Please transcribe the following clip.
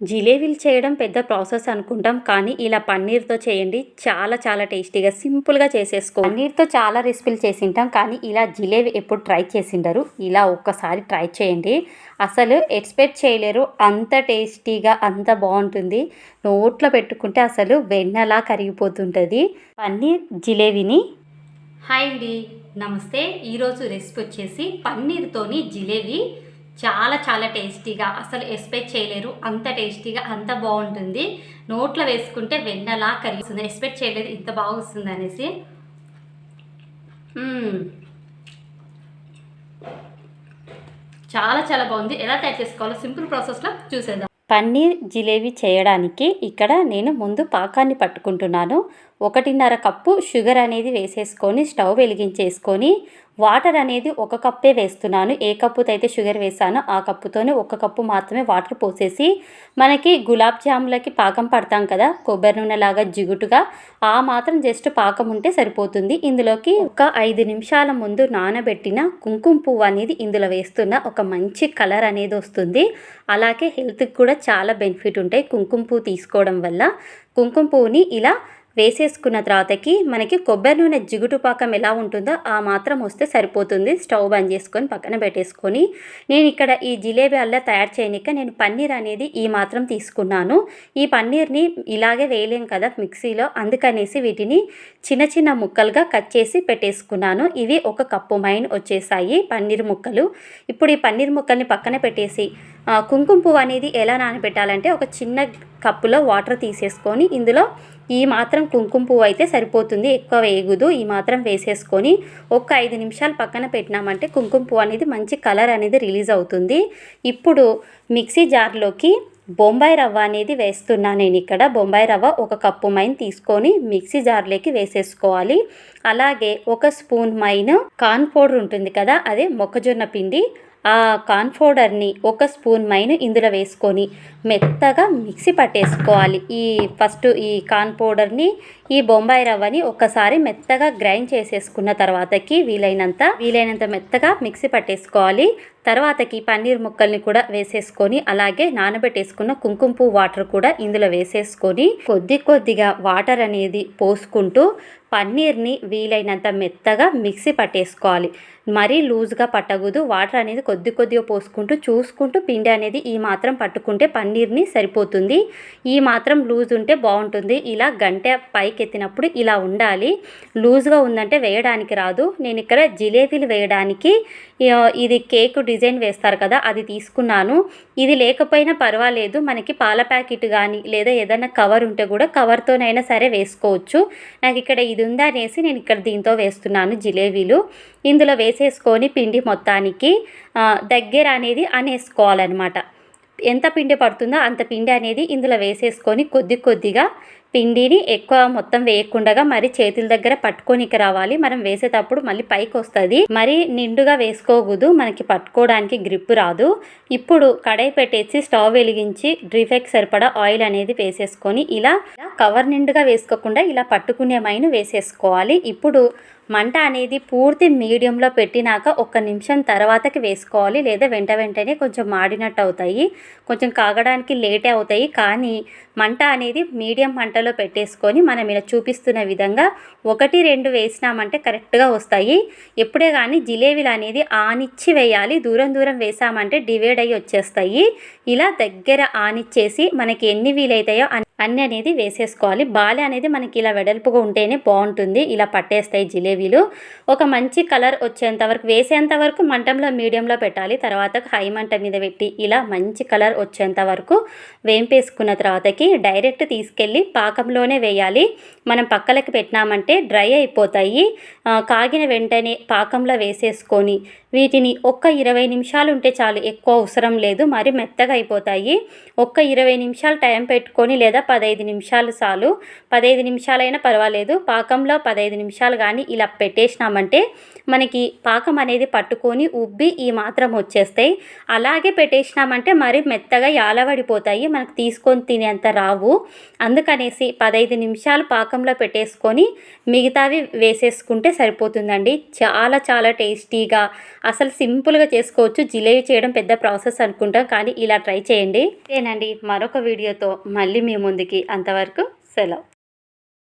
జిలేబీలు చేయడం పెద్ద ప్రాసెస్ అనుకుంటాం కానీ ఇలా పన్నీర్తో చేయండి. చాలా చాలా టేస్టీగా సింపుల్గా చేసేసుకో. పన్నీర్తో చాలా రెసిపీలు చేసింటాం కానీ ఇలా జిలేబీ ఎప్పుడు ట్రై చేసిండరు. ఇలా ఒక్కసారి ట్రై చేయండి. అసలు ఎక్స్పెక్ట్ చేయలేరు. అంత టేస్టీగా అంత బాగుంటుంది. నోట్లో పెట్టుకుంటే అసలు వెన్నలా కరిగిపోతుంటుంది. పన్నీర్ జిలేబీని హాయ్ అండి. నమస్తే. ఈరోజు రెసిపీ వచ్చేసి పన్నీర్తోని జిలేబీ చాలా చాలా టేస్టీగా అసలు ఎక్స్పెక్ట్ చేయలేరు. అంత టేస్టీగా అంత బాగుంటుంది. నోట్లో వేసుకుంటే వెన్నలా కరిగిస్తుంది. ఎక్స్పెక్ట్ చేయలేదు ఇంత బాగా వస్తుంది అనేసి చాలా చాలా బాగుంది. ఎలా తయారు చేసుకోవాలో సింపుల్ ప్రాసెస్లో చూసేద్దాం. పన్నీర్ జిలేబీ చేయడానికి ఇక్కడ నేను ముందు పాకాన్ని పట్టుకుంటున్నాను. ఒకటిన్నర కప్పు షుగర్ అనేది వేసేసుకొని స్టవ్ వెలిగించేసుకొని వాటర్ అనేది ఒక కప్పే వేస్తున్నాను. ఏ కప్పుతో అయితే షుగర్ వేసానో ఆ కప్పుతోనే ఒక కప్పు మాత్రమే వాటర్ పోసేసి మనకి గులాబ్ జాములకి పాకం పడతాం కదా కొబ్బరి నూనె లాగా జిగుటుగా ఆ మాత్రం జస్ట్ పాకం ఉంటే సరిపోతుంది. ఇందులోకి ఒక ఐదు నిమిషాల ముందు నానబెట్టిన కుంకుమ పువ్వు అనేది ఇందులో వేస్తున్న ఒక మంచి కలర్ అనేది వస్తుంది. అలాగే హెల్త్కి కూడా చాలా బెనిఫిట్ ఉంటాయి కుంకుమ పువ్వు తీసుకోవడం వల్ల. కుంకుమ పువ్వుని ఇలా వేసేసుకున్న తర్వాతకి మనకి కొబ్బరి నూనె జిగుటు పాకం ఎలా ఉంటుందో ఆ మాత్రం వస్తే సరిపోతుంది. స్టవ్ బంద్ చేసుకొని పక్కన పెట్టేసుకొని నేను ఇక్కడ ఈ జిలేబీ అల్లా తయారు చేయనిక నేను పన్నీర్ అనేది ఈ మాత్రం తీసుకున్నాను. ఈ పన్నీర్ని ఇలాగే వేయలేం కదా మిక్సీలో అందుకనేసి వీటిని చిన్న చిన్న ముక్కలుగా కట్ చేసి పెట్టేసుకున్నాను. ఇవి ఒక కప్పు మైన్ వచ్చేసాయి పన్నీర్ ముక్కలు. ఇప్పుడు ఈ పన్నీర్ ముక్కల్ని పక్కన పెట్టేసి కుంకుమ పువ్వు అనేది ఎలా నానబెట్టాలంటే ఒక చిన్న కప్పులో వాటర్ తీసేసుకొని ఇందులో ఈ మాత్రం కుంకుమ పువ్వు అయితే సరిపోతుంది. ఎక్కువ వేగుదు ఈ మాత్రం వేసేసుకొని ఒక ఐదు నిమిషాలు పక్కన పెట్టినామంటే కుంకుమ పువ్వు అనేది మంచి కలర్ అనేది రిలీజ్ అవుతుంది. ఇప్పుడు మిక్సీ జార్లోకి బొంబాయి రవ్వ అనేది వేస్తున్నా నేను ఇక్కడ. బొంబాయి రవ్వ ఒక కప్పు మైన్ తీసుకొని మిక్సీ జార్లోకి వేసేసుకోవాలి. అలాగే ఒక స్పూన్ మైన్ కార్న్ పౌడర్ ఉంటుంది కదా అదే మొక్కజొన్న పిండి. ఆ కార్న్ పౌడర్ని ఒక స్పూన్ మైన్ ఇందులో వేసుకొని మెత్తగా మిక్సీ పట్టేసుకోవాలి. ఈ ఫస్ట్ ఈ కార్న్ పౌడర్ని ఈ బొంబాయి రవ్వని ఒక్కసారి మెత్తగా గ్రైండ్ చేసేసుకున్న తర్వాతకి వీలైనంత వీలైనంత మెత్తగా మిక్సీ పట్టేసుకోవాలి. తర్వాతకి పన్నీర్ ముక్కల్ని కూడా వేసేసుకొని అలాగే నానబెట్టేసుకున్న కుంకుమ పువ్వు వాటర్ కూడా ఇందులో వేసేసుకొని కొద్ది కొద్దిగా వాటర్ అనేది పోసుకుంటూ పన్నీర్ని వీలైనంత మెత్తగా మిక్సీ పట్టేసుకోవాలి. మరీ లూజ్గా పట్టకూడదు. వాటర్ అనేది కొద్ది కొద్దిగా పోసుకుంటూ చూసుకుంటూ పిండి అనేది ఈ మాత్రం పట్టుకుంటే పన్నీర్ని సరిపోతుంది. ఈ మాత్రం లూజ్ ఉంటే బాగుంటుంది. ఇలా గంట పైకెత్తినప్పుడు ఇలా ఉండాలి. లూజ్గా ఉందంటే వేయడానికి రాదు. నేను ఇక్కడ జిలేబీలు వేయడానికి ఇది కేక్ డిజైన్ డిజైన్ వేస్తారు కదా అది తీసుకున్నాను. ఇది లేకపోయినా పర్వాలేదు మనకి పాల ప్యాకెట్ కానీ లేదా ఏదైనా కవర్ ఉంటే కూడా కవర్తోనైనా సరే వేసుకోవచ్చు. నాకు ఇక్కడ ఇది ఉందా అనేసి నేను ఇక్కడ దీంతో వేస్తున్నాను జిలేబీలు. ఇందులో వేసేసుకొని పిండి మొత్తానికి దగ్గర అనేది అనేసుకోవాలన్నమాట. ఎంత పిండి పడుతుందో అంత పిండి అనేది ఇందులో వేసేసుకొని కొద్ది కొద్దిగా పిండిని ఎక్కువ మొత్తం వేయకుండా మరి చేతుల దగ్గర పట్టుకోనికి రావాలి. మనం వేసేటప్పుడు మళ్ళీ పైకి వస్తుంది మరి నిండుగా వేసుకోకూడదు. మనకి పట్టుకోవడానికి గ్రిప్ రాదు. ఇప్పుడు కడాయి పెట్టేసి స్టవ్ వెలిగించి డ్రీఫెక్ సరిపడా ఆయిల్ అనేది వేసేసుకొని ఇలా ఇలా కవర్ నిండుగా వేసుకోకుండా ఇలా పట్టుకునే మైను వేసేసుకోవాలి. ఇప్పుడు మంట అనేది పూర్తి మీడియంలో పెట్టినాక ఒక నిమిషం తర్వాతకి వేసుకోవాలి లేదా వెంట వెంటనే కొంచెం మాడినట్టు అవుతాయి. కొంచెం కాగడానికి లేటే అవుతాయి. కానీ మంట అనేది మీడియం మంటలో పెట్టేసుకొని మనం ఇలా చూపిస్తున్న విధంగా ఒకటి రెండు వేసినామంటే కరెక్ట్గా వస్తాయి. ఎప్పుడే కానీ జిలేబీలు అనేది ఆనిచ్చి వేయాలి. దూరం దూరం వేసామంటే డివైడ్ అయ్యి వచ్చేస్తాయి. ఇలా దగ్గర ఆనిచ్చేసి మనకి ఎన్ని వీలైతాయో అన్నీ అనేది వేసేసుకోవాలి. బాలె అనేది మనకి ఇలా వెడల్పుగా ఉంటేనే బాగుంటుంది. ఇలా పట్టేస్తాయి జిలేబీలు. ఒక మంచి కలర్ వచ్చేంత వరకు వేసేంత వరకు మంటంలో మీడియంలో పెట్టాలి. తర్వాత హై మంట మీద పెట్టి ఇలా మంచి కలర్ వచ్చేంత వరకు వేంపేసుకున్న తర్వాతకి డైరెక్ట్ తీసుకెళ్ళి పాకంలోనే వేయాలి. మనం పక్కలకి పెట్టినామంటే డ్రై అయిపోతాయి. కాగిన వెంటనే పాకంలో వేసేసుకొని వీటిని ఒక్క ఇరవై నిమిషాలు ఉంటే చాలు. ఎక్కువ అవసరం లేదు. మరి మెత్తగా అయిపోతాయి. ఒక్క ఇరవై నిమిషాలు టైం పెట్టుకొని లేదా పదహైదు నిమిషాలు చాలు. పదహైదు నిమిషాలైనా పర్వాలేదు. పాకంలో పదహైదు నిమిషాలు కానీ ఇలా పెట్టేసినామంటే మనకి పాకం అనేది పట్టుకొని ఉబ్బి ఈ మాత్రం వచ్చేస్తాయి. అలాగే పెట్టేసినామంటే మరి మెత్తగా యాలవడిపోతాయి. మనకు తీసుకొని తినేంత రావు. అందుకనేసి పదహైదు నిమిషాలు పాకంలో పెట్టేసుకొని మిగతావి వేసేసుకుంటే సరిపోతుందండి. చాలా చాలా టేస్టీగా. అసలు సింపుల్గా చేసుకోవచ్చు. జిలేబీ చేయడం పెద్ద ప్రాసెస్ అనుకుంటాం. కానీ ఇలా ట్రై చేయండి. ఏనండి మరొక వీడియోతో మళ్ళీ మీ ముందుకి అంతవరకు సెలవు.